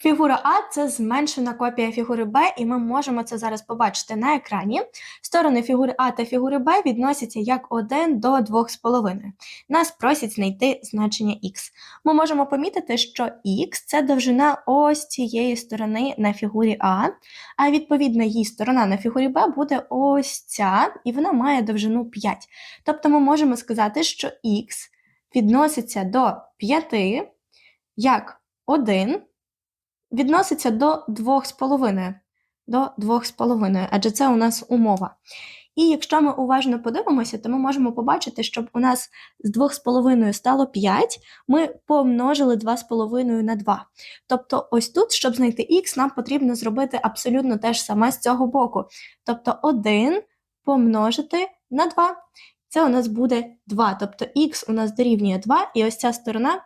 Фігура А це зменшена копія фігури Б, і ми можемо це зараз побачити на екрані. Сторони фігури А та фігури Б відносяться як 1 до 2,5. Нас просять знайти значення х. Ми можемо помітити, що х це довжина ось цієї сторони на фігурі А, а відповідно її сторона на фігурі Б буде ось ця, і вона має довжину 5. Тобто ми можемо сказати, що х відноситься до 5 як 1 відноситься до 2,5. До 2,5, адже це у нас умова. І якщо ми уважно подивимося, то ми можемо побачити, щоб у нас з 2,5 стало 5, ми помножили 2,5 на 2. Тобто, ось тут, щоб знайти х, нам потрібно зробити абсолютно те ж саме з цього боку. Тобто 1 помножити на 2. Це у нас буде 2. Тобто х у нас дорівнює 2, і ось ця сторона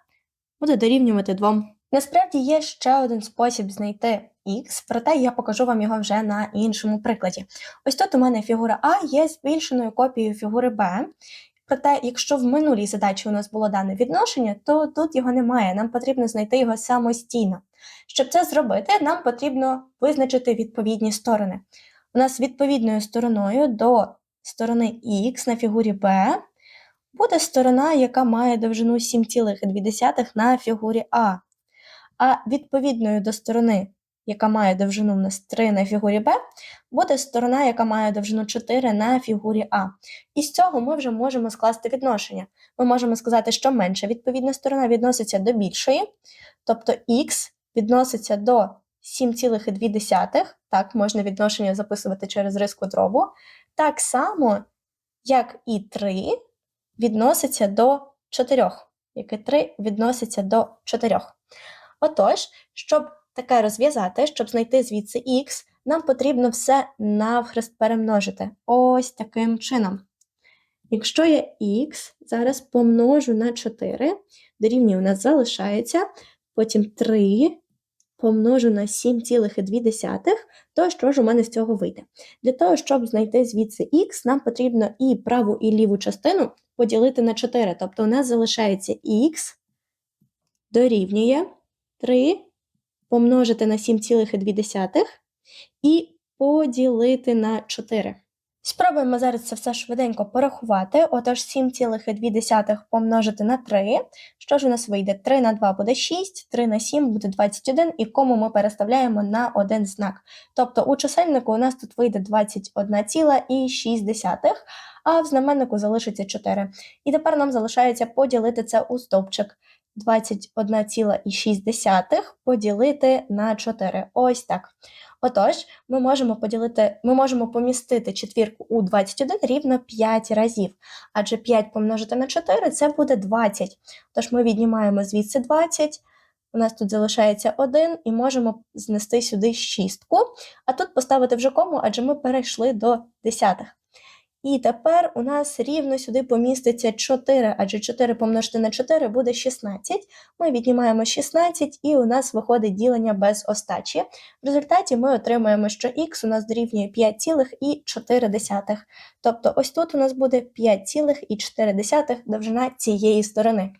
буде дорівнювати 2. Насправді є ще один спосіб знайти х, проте я покажу вам його вже на іншому прикладі. Ось тут у мене фігура А є збільшеною копією фігури Б. Проте, якщо в минулій задачі у нас було дане відношення, то тут його немає, нам потрібно знайти його самостійно. Щоб це зробити, нам потрібно визначити відповідні сторони. У нас відповідною стороною до сторони х на фігурі Б буде сторона, яка має довжину 7,2 на фігурі А. А відповідною до сторони, яка має довжину в нас 3 на фігурі Б, буде сторона, яка має довжину 4 на фігурі А. І з цього ми вже можемо скласти відношення. Ми можемо сказати, що менша відповідна сторона відноситься до більшої, тобто х відноситься до 7,2, так, можна відношення записувати через риску дробу, так само, як і 3 відноситься до 4, як і 3 відноситься до 4. Отож, щоб таке розв'язати, щоб знайти звідси х, нам потрібно все навхрест перемножити. Ось таким чином. Якщо я х зараз помножу на 4, дорівнює у нас залишається, потім 3 помножу на 7,2, то що ж у мене з цього вийде? Для того, щоб знайти звідси х, нам потрібно і праву, і ліву частину поділити на 4. Тобто у нас залишається х дорівнює 3 помножити на 7,2 і поділити на 4. Спробуємо зараз це все швиденько порахувати. Отож, 7,2 помножити на 3. Що ж у нас вийде? 3 на 2 буде 6, 3 на 7 буде 21, і кому ми переставляємо на один знак. Тобто у чисельнику у нас тут вийде 21,6, а в знаменнику залишиться 4. І тепер нам залишається поділити це у стовпчик. 21,6 поділити на 4. Ось так. Отож, ми можемо поділити, ми можемо помістити четвірку у 21 рівно 5 разів, адже 5 помножити на 4 це буде 20. Тож ми віднімаємо звідси 20, у нас тут залишається 1 і можемо знести сюди шістку, а тут поставити вже кому, адже ми перейшли до десятих. І тепер у нас рівно сюди поміститься 4, адже 4 помножити на 4 буде 16. Ми віднімаємо 16, і у нас виходить ділення без остачі. В результаті ми отримаємо, що х у нас дорівнює 5,4. Тобто ось тут у нас буде 5,4 довжина цієї сторони.